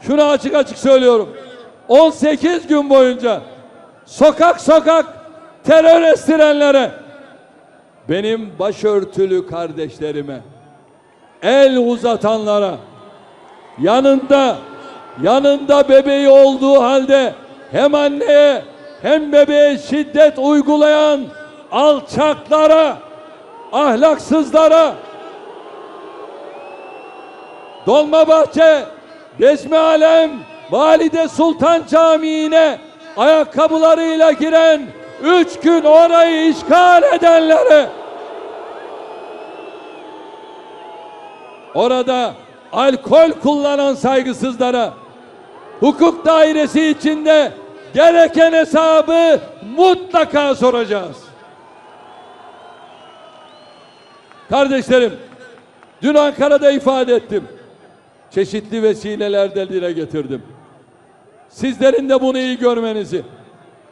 Şunu açık açık söylüyorum. 18 gün boyunca sokak sokak terör estirenlere benim başörtülü kardeşlerime el uzatanlara yanında yanında bebeği olduğu halde hem anneye hem bebeğe şiddet uygulayan alçaklara ahlaksızlara Dolmabahçe Resmi Alem Valide Sultan Camii'ne ayakkabılarıyla giren üç gün orayı işgal edenlere orada alkol kullanan saygısızlara hukuk dairesi içinde gereken hesabı mutlaka soracağız. Kardeşlerim, dün Ankara'da ifade ettim. Çeşitli vesilelerle dile getirdim. Sizlerin de bunu iyi görmenizi,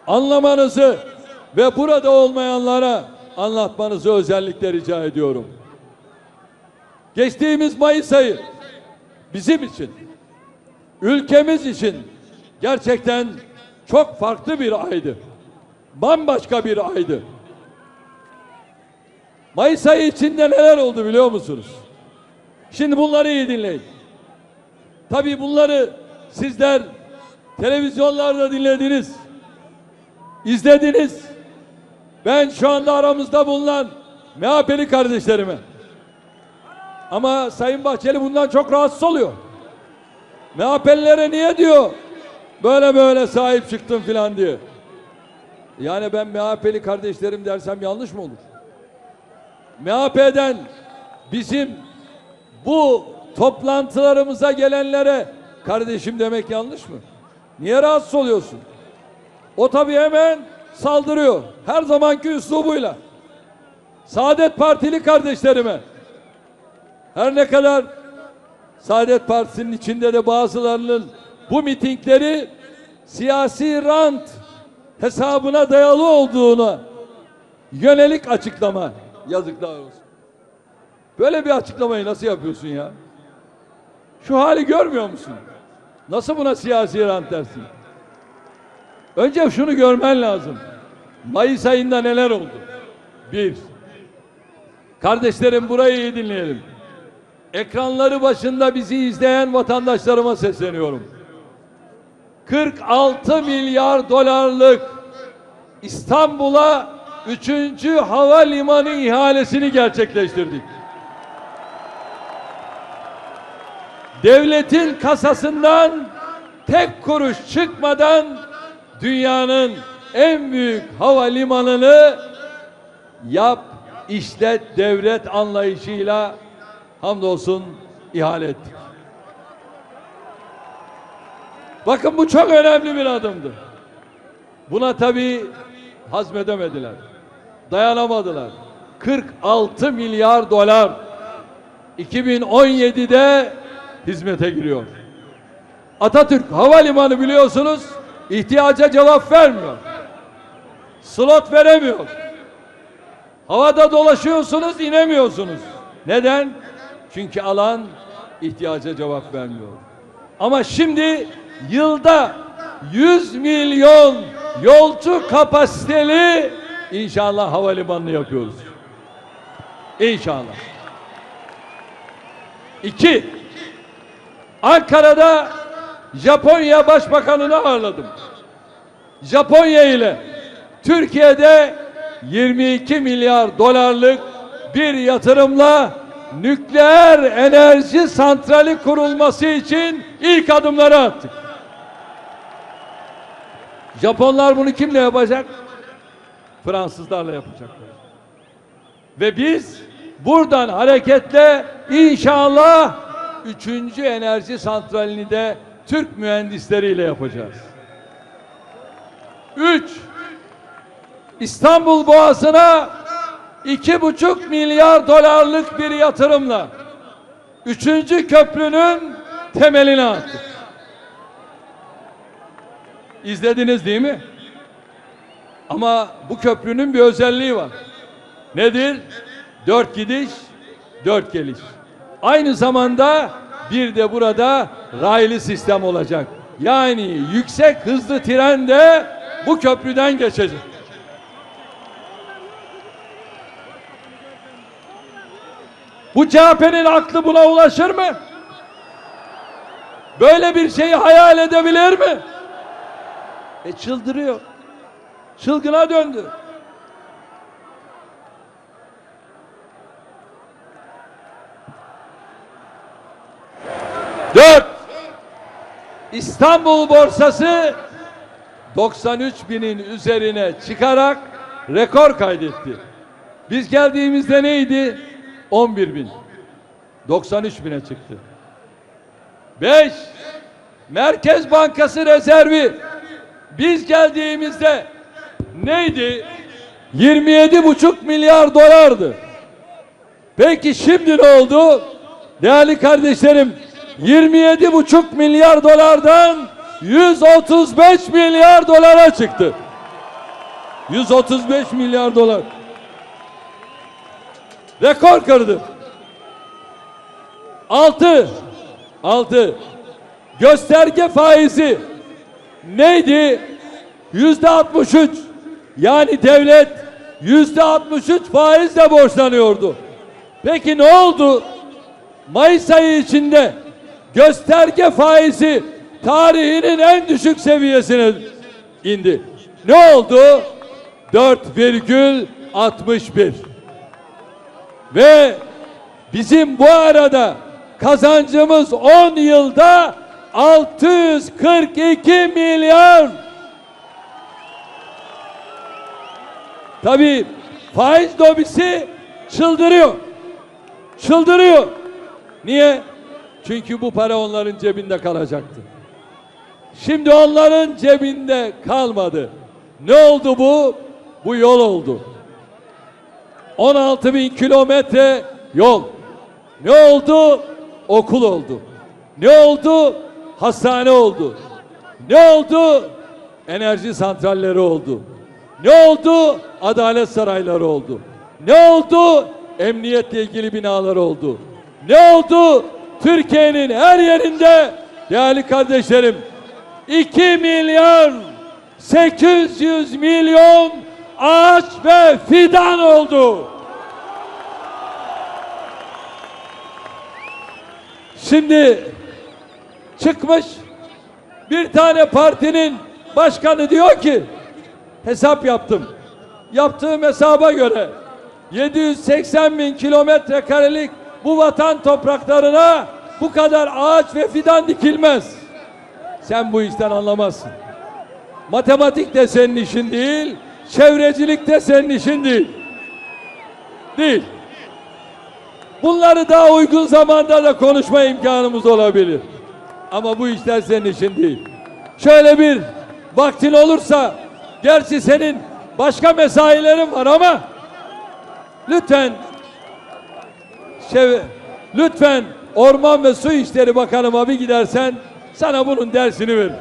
anlamanızı ve burada olmayanlara anlatmanızı özellikle rica ediyorum. Geçtiğimiz Mayıs ayı bizim için, ülkemiz için gerçekten çok farklı bir aydı. Bambaşka bir aydı. Mayıs ayı içinde neler oldu biliyor musunuz? Şimdi bunları iyi dinleyin. Tabii bunları sizler televizyonlarda dinlediniz, izlediniz. Ben şu anda aramızda bulunan MHP'li kardeşlerime ama Sayın Bahçeli bundan çok rahatsız oluyor. MHP'lilere niye diyor böyle böyle sahip çıktım filan diye. Yani ben MHP'li kardeşlerim dersem yanlış mı olur? MHP'den bizim bu toplantılarımıza gelenlere kardeşim demek yanlış mı? Niye rahatsız oluyorsun? O tabii hemen saldırıyor. Her zamanki üslubuyla. Saadet Partili kardeşlerime her ne kadar Saadet Partisi'nin içinde de bazılarının bu mitingleri siyasi rant hesabına dayalı olduğunu yönelik açıklama yazıklar olsun. Böyle bir açıklamayı nasıl yapıyorsun ya? Şu hali görmüyor musun? Nasıl buna siyasi rant dersin? Önce şunu görmen lazım. Mayıs ayında neler oldu? Bir, kardeşlerim burayı iyi dinleyelim. Ekranları başında bizi izleyen vatandaşlarıma sesleniyorum. 46 milyar dolarlık İstanbul'a 3. havalimanı ihalesini gerçekleştirdik. Devletin kasasından tek kuruş çıkmadan dünyanın en büyük havalimanını yap, işlet, devlet anlayışıyla hamdolsun ihale ettik. Bakın bu çok önemli bir adımdı. Buna tabii hazmedemediler. Dayanamadılar. 46 milyar dolar 2017'de hizmete giriyor. Atatürk Havalimanı biliyorsunuz ihtiyaca cevap vermiyor. Slot veremiyor. Havada dolaşıyorsunuz inemiyorsunuz. Neden? Çünkü alan ihtiyaca cevap vermiyor. Ama şimdi yılda 100 milyon yolcu kapasiteli inşallah havalimanını yapıyoruz. İnşallah. İki, Ankara'da Japonya Başbakanı'nı ağırladım. Japonya ile Türkiye'de 22 milyar dolarlık bir yatırımla nükleer enerji santrali kurulması için ilk adımları attık. Japonlar bunu kimle yapacak? Fransızlarla yapacaklar. Ve biz buradan hareketle inşallah üçüncü enerji santralini de Türk mühendisleriyle yapacağız. Üç, İstanbul Boğazı'na iki buçuk milyar dolarlık bir yatırımla üçüncü köprünün temelini attık. İzlediniz değil mi? Ama bu köprünün bir özelliği var. Nedir? Dört gidiş, dört geliş. Aynı zamanda bir de burada raylı sistem olacak. Yani yüksek hızlı tren de bu köprüden geçecek. Bu CHP'nin aklı buna ulaşır mı? Böyle bir şeyi hayal edebilir mi? E çıldırıyor. Çılgına döndü. Dört. İstanbul borsası 93 binin üzerine çıkarak rekor kaydetti. Biz geldiğimizde neydi? 11 bin. 93 bine çıktı. 5. Merkez Bankası rezervi biz geldiğimizde neydi? 27,5 milyar dolardı. Peki şimdi ne oldu? Değerli kardeşlerim 27,5 milyar dolardan 135 milyar dolara çıktı. 135 milyar dolar. Rekor kırdı. 6 6 gösterge faizi neydi? Yüzde 63. Yani devlet yüzde 63 faizle borçlanıyordu. Peki ne oldu? Mayıs ayı içinde gösterge faizi tarihinin en düşük seviyesine indi. Ne oldu? 4,61. Ve bizim bu arada kazancımız 10 yılda 642 milyar. Tabii faiz lobisi çıldırıyor. Çıldırıyor. Niye? Çünkü bu para onların cebinde kalacaktı. Şimdi onların cebinde kalmadı. Ne oldu bu? Bu yol oldu. 16 bin kilometre yol. Ne oldu? Okul oldu. Ne oldu? Hastane oldu. Ne oldu? Enerji santralleri oldu. Ne oldu? Adalet sarayları oldu. Ne oldu? Emniyetle ilgili binalar oldu. Ne oldu? Türkiye'nin her yerinde değerli kardeşlerim 2 milyar 800 milyon ağaç ve fidan oldu. Şimdi çıkmış bir tane partinin başkanı diyor ki hesap yaptım. Yaptığım hesaba göre 780 bin kilometre karelik bu vatan topraklarına bu kadar ağaç ve fidan dikilmez. Sen bu işten anlamazsın. Matematik de senin işin değil, çevrecilik de senin işin değil. Değil. Bunları daha uygun zamanda da konuşma imkanımız olabilir. Ama bu işler senin işin değil. Şöyle bir vaktin olursa, gerçi senin başka mesailerin var ama lütfen şey, lütfen Orman ve Su İşleri Bakanıma bir gidersen sana bunun dersini verir.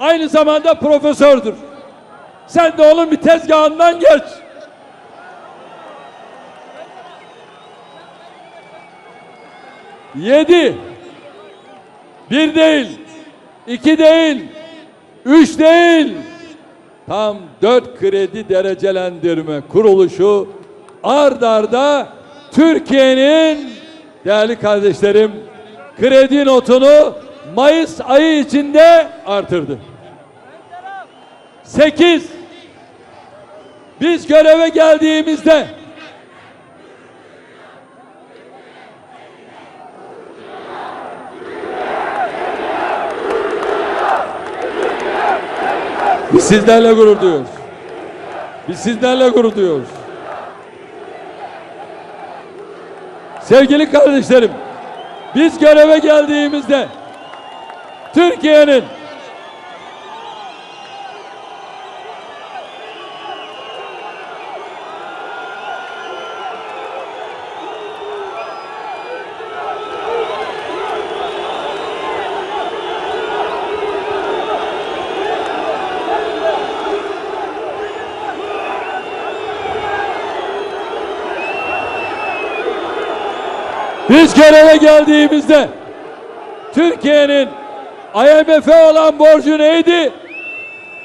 Aynı zamanda profesördür. Sen de onun bir tezgahından geç. Yedi. Bir değil. iki değil. Üç değil. Tam dört kredi derecelendirme kuruluşu ard arda Türkiye'nin değerli kardeşlerim kredi notunu Mayıs ayı içinde artırdı. Sekiz. Biz göreve geldiğimizde Biz sizlerle gurur duyuyoruz. Biz sizlerle gurur duyuyoruz. Sevgili kardeşlerim, biz göreve geldiğimizde Türkiye'nin Biz göreve geldiğimizde Türkiye'nin IMF'e olan borcu neydi?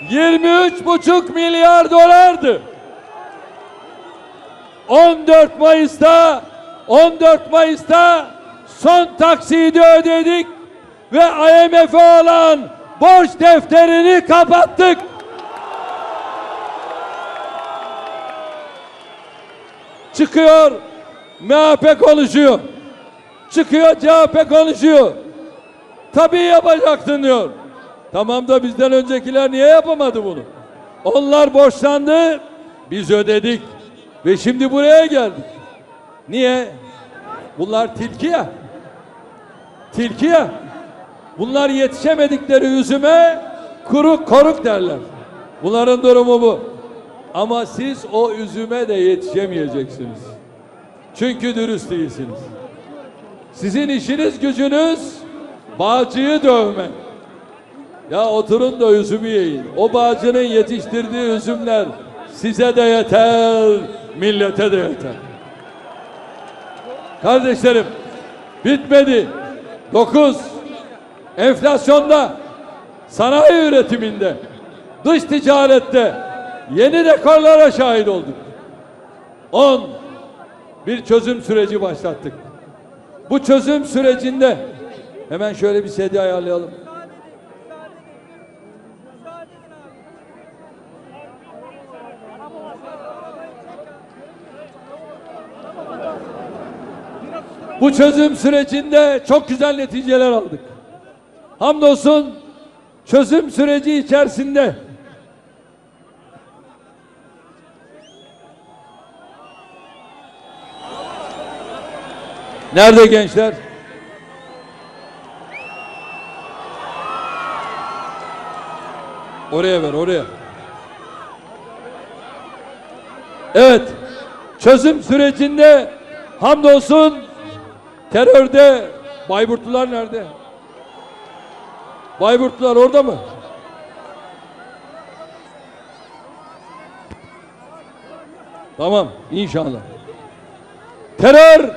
23,5 milyar dolardı. 14 Mayıs'ta 14 Mayıs'ta son taksidi ödedik ve IMF'e olan borç defterini kapattık. Çıkıyor MHP konuşuyor. Çıkıyor CHP konuşuyor. Tabii yapacaktın diyor. Tamam da bizden öncekiler niye yapamadı bunu? Onlar borçlandı, biz ödedik. Ve şimdi buraya geldik. Niye? Bunlar tilki ya. Tilki ya. Bunlar yetişemedikleri üzüme kuru koruk derler. Bunların durumu bu. Ama siz o üzüme de yetişemeyeceksiniz. Çünkü dürüst değilsiniz. Sizin işiniz gücünüz bağcıyı dövmek. Ya oturun da üzümü yiyin. O bağcının yetiştirdiği üzümler size de yeter, millete de yeter. Kardeşlerim, bitmedi. Dokuz, enflasyonda, sanayi üretiminde, dış ticarette yeni rekorlara şahit olduk. On, bir çözüm süreci başlattık. Bu çözüm sürecinde hemen şöyle bir sedi ayarlayalım. Bu çözüm sürecinde çok güzel neticeler aldık. Hamdolsun çözüm süreci içerisinde Nerede gençler? Oraya ver, oraya. Evet, çözüm sürecinde hamdolsun terörde Bayburtlular nerede? Bayburtlular orada mı? Tamam, inşallah. Terör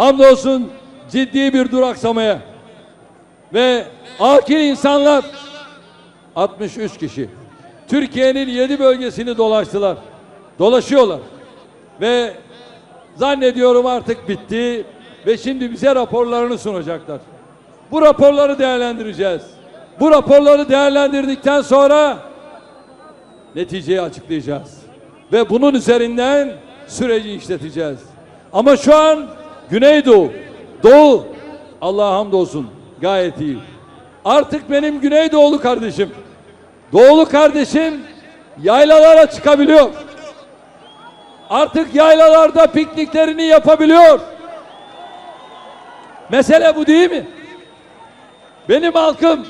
hamdolsun ciddi bir duraksamaya ve akil insanlar 63 kişi Türkiye'nin 7 bölgesini dolaştılar. Dolaşıyorlar. Ve zannediyorum artık bitti ve şimdi bize raporlarını sunacaklar. Bu raporları değerlendireceğiz. Bu raporları değerlendirdikten sonra neticeyi açıklayacağız. Ve bunun üzerinden süreci işleteceğiz. Ama şu an Güneydoğu, Doğu Allah'a hamdolsun gayet iyi. Artık benim Güneydoğulu kardeşim, Doğulu kardeşim yaylalara çıkabiliyor. Artık yaylalarda pikniklerini yapabiliyor. Mesele bu değil mi? Benim halkım,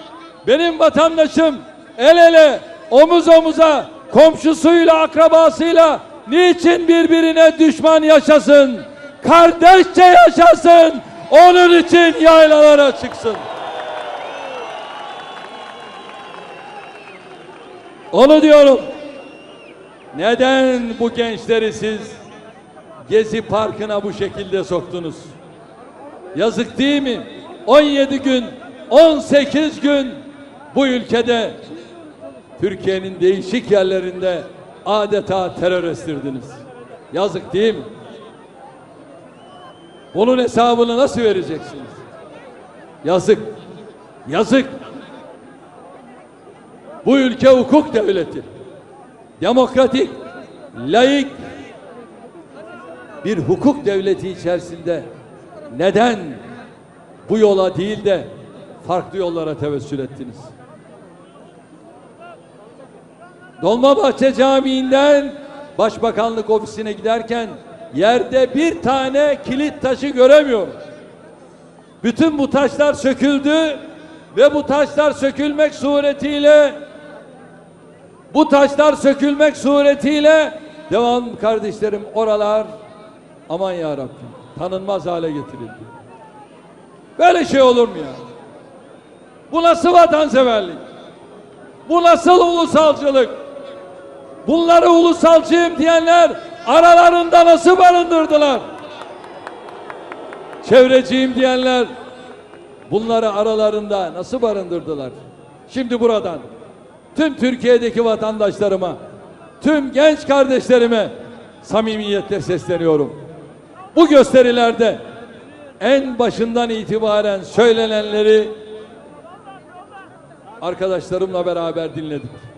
benim vatandaşım el ele, omuz omuza, komşusuyla, akrabasıyla niçin birbirine düşman yaşasın? Kardeşçe yaşasın. Onun için yaylalara çıksın. Onu diyorum. Neden bu gençleri siz Gezi Parkı'na bu şekilde soktunuz? Yazık değil mi? 17 gün, 18 gün bu ülkede Türkiye'nin değişik yerlerinde adeta terör estirdiniz. Yazık değil mi? Bunun hesabını nasıl vereceksiniz? Yazık. Yazık. Bu ülke hukuk devleti. Demokratik, laik bir hukuk devleti içerisinde neden bu yola değil de farklı yollara tevessül ettiniz? Dolmabahçe Camii'nden Başbakanlık ofisine giderken yerde bir tane kilit taşı göremiyorum. Bütün bu taşlar söküldü ve bu taşlar sökülmek suretiyle bu taşlar sökülmek suretiyle devam kardeşlerim oralar aman ya Rabbim tanınmaz hale getirildi. Böyle şey olur mu ya? Bu nasıl vatanseverlik? Bu nasıl ulusalcılık? Bunları ulusalcıyım diyenler aralarında nasıl barındırdılar? Çevreciyim diyenler bunları aralarında nasıl barındırdılar? Şimdi buradan tüm Türkiye'deki vatandaşlarıma, tüm genç kardeşlerime samimiyetle sesleniyorum. Bu gösterilerde en başından itibaren söylenenleri arkadaşlarımla beraber dinledik.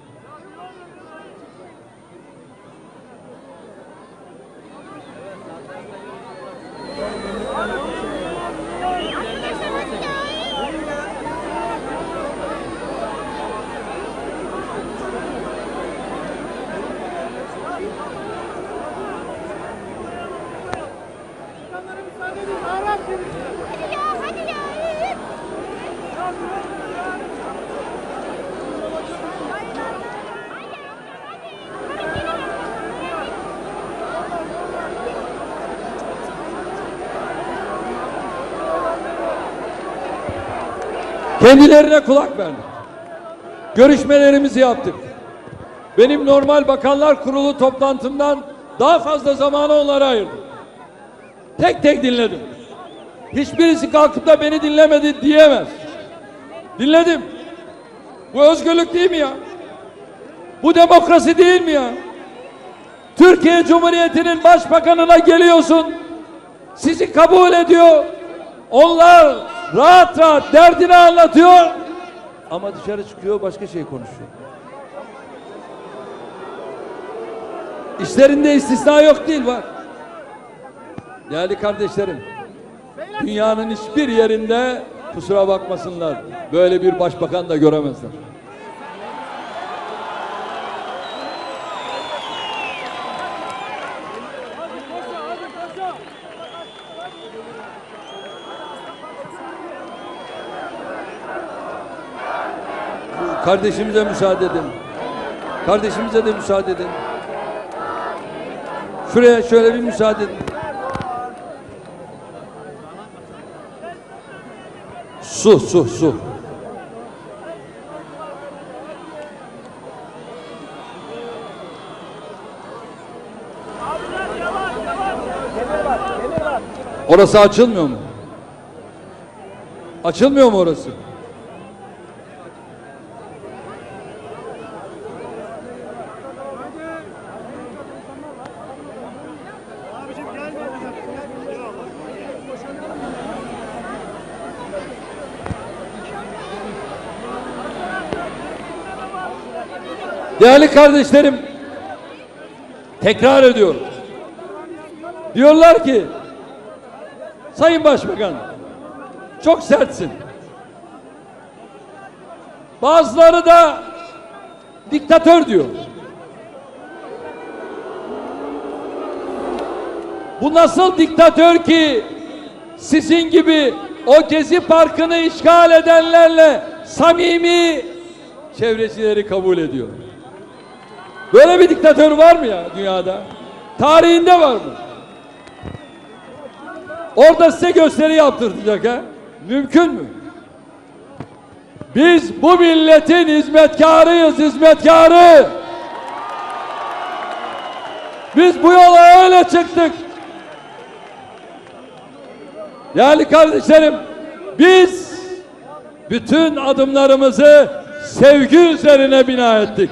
Kendilerine kulak verdik. Görüşmelerimizi yaptık. Benim normal bakanlar kurulu toplantımdan daha fazla zamanı onlara ayırdım. Tek tek dinledim. Hiçbirisi kalkıp da beni dinlemedi diyemez. Dinledim. Bu özgürlük değil mi ya? Bu demokrasi değil mi ya? Türkiye Cumhuriyeti'nin başbakanına geliyorsun. Sizi kabul ediyor. Onlar rahat rahat derdini anlatıyor. Ama dışarı çıkıyor başka şey konuşuyor. İşlerinde istisna yok değil var. Değerli kardeşlerim, dünyanın hiçbir yerinde kusura bakmasınlar böyle bir başbakan da göremezler. Kardeşimize müsaade edin. Kardeşimize de müsaade edin. Şuraya şöyle bir müsaade edin. Su, su, su. Orası açılmıyor mu? Açılmıyor mu orası? Değerli kardeşlerim, tekrar ediyorum. Diyorlar ki, Sayın Başbakan, çok sertsin. Bazıları da diktatör diyor. Bu nasıl diktatör ki sizin gibi o gezi parkını işgal edenlerle samimi çevrecileri kabul ediyor. Böyle bir diktatör var mı ya dünyada? Tarihinde var mı? Orada size gösteri yaptıracak ha? Mümkün mü? Biz bu milletin hizmetkarıyız, hizmetkarı. Biz bu yola öyle çıktık. Değerli kardeşlerim, biz bütün adımlarımızı sevgi üzerine bina ettik.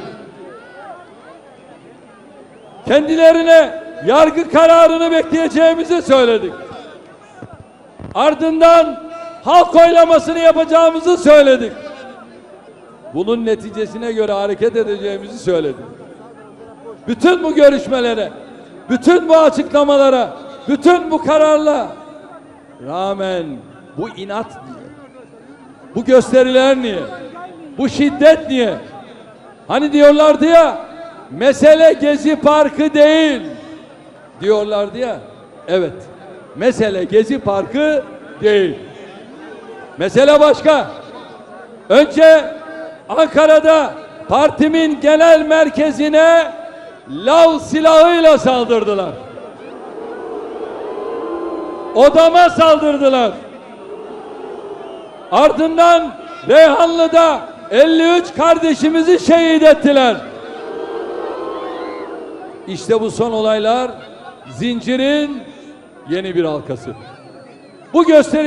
Kendilerine yargı kararını bekleyeceğimizi söyledik. Ardından halk oylamasını yapacağımızı söyledik. Bunun neticesine göre hareket edeceğimizi söyledik. Bütün bu görüşmelere, bütün bu açıklamalara, bütün bu kararla rağmen bu inat niye? Bu gösteriler niye? Bu şiddet niye? Hani diyorlardı ya mesele Gezi Parkı değil diyorlardı ya. Evet. Mesele Gezi Parkı değil. Mesele başka. Önce Ankara'da partimin genel merkezine lav silahıyla saldırdılar. Odama saldırdılar. Ardından Reyhanlı'da 53 kardeşimizi şehit ettiler. İşte bu son olaylar zincirin yeni bir halkası. Bu gösteri